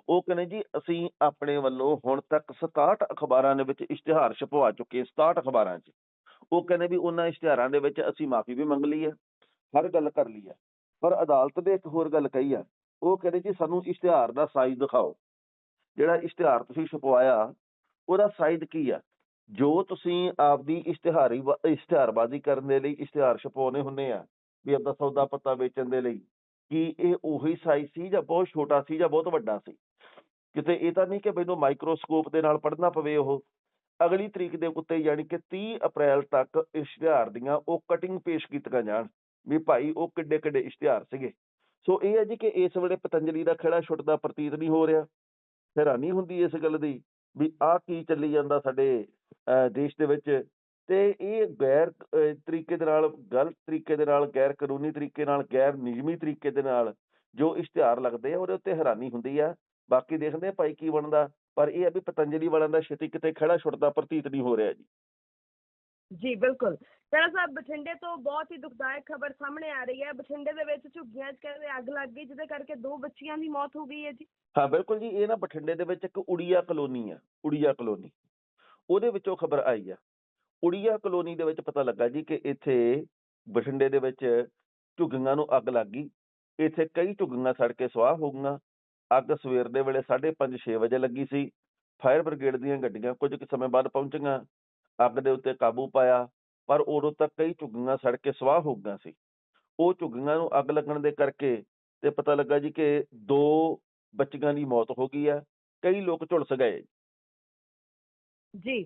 ਉਹ ਕਹਿੰਦੇ ਜੀ, ਅਸੀਂ ਆਪਣੇ ਵੱਲੋਂ ਹੁਣ ਤੱਕ 67 ਅਖਬਾਰਾਂ ਦੇ ਵਿੱਚ ਇਸ਼ਤਿਹਾਰ ਛਪਵਾ ਚੁੱਕੇ 67 ਅਖਬਾਰਾਂ 'ਚ। ਉਹ ਕਹਿੰਦੇ ਵੀ ਉਹਨਾਂ ਇਸ਼ਤਿਹਾਰਾਂ ਦੇ ਵਿੱਚ ਅਸੀਂ ਮਾਫੀ ਵੀ ਮੰਗ ਲਈ ਹੈ, ਹਰ ਗੱਲ ਕਰ ਲਈ ਹੈ। ਪਰ ਅਦਾਲਤ ਨੇ ਇੱਕ ਹੋਰ ਗੱਲ ਕਹੀ ਹੈ, ਉਹ ਕਹਿੰਦੇ ਜੀ, ਸਾਨੂੰ ਇਸ਼ਤਿਹਾਰ ਦਾ ਸਾਈਜ਼ ਦਿਖਾਓ। ਜਿਹੜਾ ਇਸ਼ਤਿਹਾਰ ਤੁਸੀਂ ਛਪਵਾਇਆ, ਉਹਦਾ ਸਾਈਜ਼ ਕੀ ਆ ਜੋ ਤੁਸੀਂ ਆਪਦੀ ਇਸ਼ਤਿਹਾਰੀ ਇਸ਼ਤਿਹਾਰਬਾਜ਼ੀ ਕਰਨ ਦੇ ਲਈ ਇਸ਼ਤਿਹਾਰ ਛਪਾਉਣੇ ਹੁੰਦੇ ਆ ਵੀ ਆਪਦਾ ਸੌਦਾ ਪੱਤਾ ਵੇਚਣ ਦੇ ਲਈ, ਕੀ ਇਹ ਉਹੀ ਸਾਈਜ਼ ਸੀ ਜਾਂ ਬਹੁਤ ਛੋਟਾ ਸੀ ਜਾਂ ਬਹੁਤ ਵੱਡਾ ਸੀ। ਕਿਤੇ ਇਹ ਤਾਂ ਨਹੀਂ ਕਿ ਮੈਨੂੰ ਮਾਈਕਰੋਸਕੋਪ ਦੇ ਨਾਲ ਪੜ੍ਹਨਾ ਪਵੇ ਉਹ। ਅਗਲੀ ਤਰੀਕ ਦੇ ਉੱਤੇ ਯਾਨੀ ਕਿ 30 ਅਪ੍ਰੈਲ ਤੱਕ ਇਸ਼ਤਿਹਾਰ ਦੀਆਂ ਉਹ ਕਟਿੰਗ ਪੇਸ਼ ਕੀਤੀਆਂ ਜਾਣ, ਵੀ ਭਾਈ ਉਹ ਕਿੱਡੇ ਕਿੱਡੇ ਇਸ਼ਤਿਹਾਰ ਸੀਗੇ। ਸੋ ਇਹ ਹੈ ਜੀ ਕਿ ਇਸ ਵੇਲੇ ਪਤੰਜਲੀ ਦਾ ਖੇੜਾ ਛੁੱਟਦਾ ਪ੍ਰਤੀਤ ਨਹੀਂ ਹੋ ਰਿਹਾ। ਹੈਰਾਨੀ ਹੁੰਦੀ ਇਸ ਗੱਲ ਦੀ ਵੀ ਆਹ ਕੀ ਚੱਲੀ ਜਾਂਦਾ ਸਾਡੇ ਦੇਸ਼ ਦੇ ਵਿੱਚ। ਤੇ ਇਹ ਗੈਰ ਅਹ, ਤਰੀਕੇ ਦੇ ਨਾਲ ਗਲਤ ਤਰੀਕੇ ਦੇ ਨਾਲ ਗੈਰ ਕਾਨੂੰਨੀ ਤਰੀਕੇ ਨਾਲ ਗੈਰ ਨਿਯਮੀ ਤਰੀਕੇ ਦੇ ਨਾਲ ਜੋ ਇਸ਼ਤਿਹਾਰ ਲੱਗਦੇ ਆ ਉਹਦੇ ਉੱਤੇ ਹੈਰਾਨੀ ਹੁੰਦੀ ਆ। ਬਾਕੀ ਦੇਖਦੇ ਆ ਭਾਈ ਕੀ ਬਣਦਾ ਪਰ ਇਹ ਹੈ ਵੀ ਪਤੰਜਲੀ ਵਾਲਿਆਂ ਦਾ ਛੇਤੀ ਕਿਤੇ ਖੜਾ ਛੁੱਟਦਾ ਪ੍ਰਤੀਤ ਨਹੀਂ ਹੋ ਰਿਹਾ ਜੀ। ਜੀ ਬਿਲਕੁਲ। ਤੇਰਾ ਸਾਹਿਬ ਬਠਿੰਡੇ ਤੋਂ ਬਹੁਤ ਹੀ ਦੁਖਦਾਇਕ ਖਬਰ ਸਾਹਮਣੇ ਆ ਰਹੀ ਹੈ। ਬਠਿੰਡੇ ਦੇ ਵਿੱਚ ਝੁੱਗੀਆਂ 'ਚ ਕਹਿੰਦੇ ਅੱਗ ਲੱਗ ਗਈ ਜਿਹਦੇ ਕਰਕੇ ਦੋ ਬੱਚੀਆਂ ਦੀ ਮੌਤ ਹੋ ਗਈ ਹੈ ਜੀ। ਹਾਂ ਬਿਲਕੁਲ ਜੀ। ਇਹ ਨਾ ਬਠਿੰਡੇ ਦੇ ਵਿੱਚ ਇੱਕ ਉੜੀਆ ਕਲੋਨੀ ਆ ਉੜੀਆ ਕਲੋਨੀ। ਉਹਦੇ ਵਿੱਚੋਂ ਖਬਰ ਆਈ ਆ। ਉੜੀਆ ਕਲੋਨੀ ਦੇ ਵਿੱਚ ਪਤਾ ਲੱਗਾ ਜੀ ਕਿ ਇੱਥੇ ਬਠਿੰਡੇ ਦੇ ਵਿੱਚ ਝੁੱਗੀਆਂ ਨੂੰ ਅੱਗ ਲੱਗ ਗਈ। ਇੱਥੇ ਕਈ ਝੁੱਗੀਆਂ ਸੜ ਕੇ ਸੁਆਹ ਹੋ ਗਈਆਂ। ਅੱਗ ਸਵੇਰ ਦੇ ਵੇਲੇ 5:30 6 ਵਜੇ ਲੱਗੀ ਸੀ। ਫਾਇਰ ਬ੍ਰਿਗੇਡ ਦੀਆਂ ਗੱਡੀਆਂ ਕੁਝ ਕੁ ਸਮੇਂ ਬਾਅਦ ਪਹੁੰਚੀਆਂ। ਅੱਗ ਦੇ ਉੱਤੇ ਕਾਬੂ ਪਾਇਆ, ਪਰ ਉਦੋਂ ਤੱਕ ਕਈ ਝੁੱਗੀਆਂ ਸੜ ਕੇ ਸੁਆਹ ਹੋ ਗਈਆਂ ਸੀ। ਉਹ ਝੁੱਗੀਆਂ ਨੂੰ ਅੱਗ ਲੱਗਣ ਦੇ ਕਰਕੇ ਤੇ ਪਤਾ ਲੱਗਾ ਜੀ ਕਿ ਦੋ ਬੱਚਿਆਂ ਦੀ ਮੌਤ ਹੋ ਗਈ ਹੈ। ਕਈ ਲੋਕ ਝੁਲਸ ਗਏ। ਜੀ।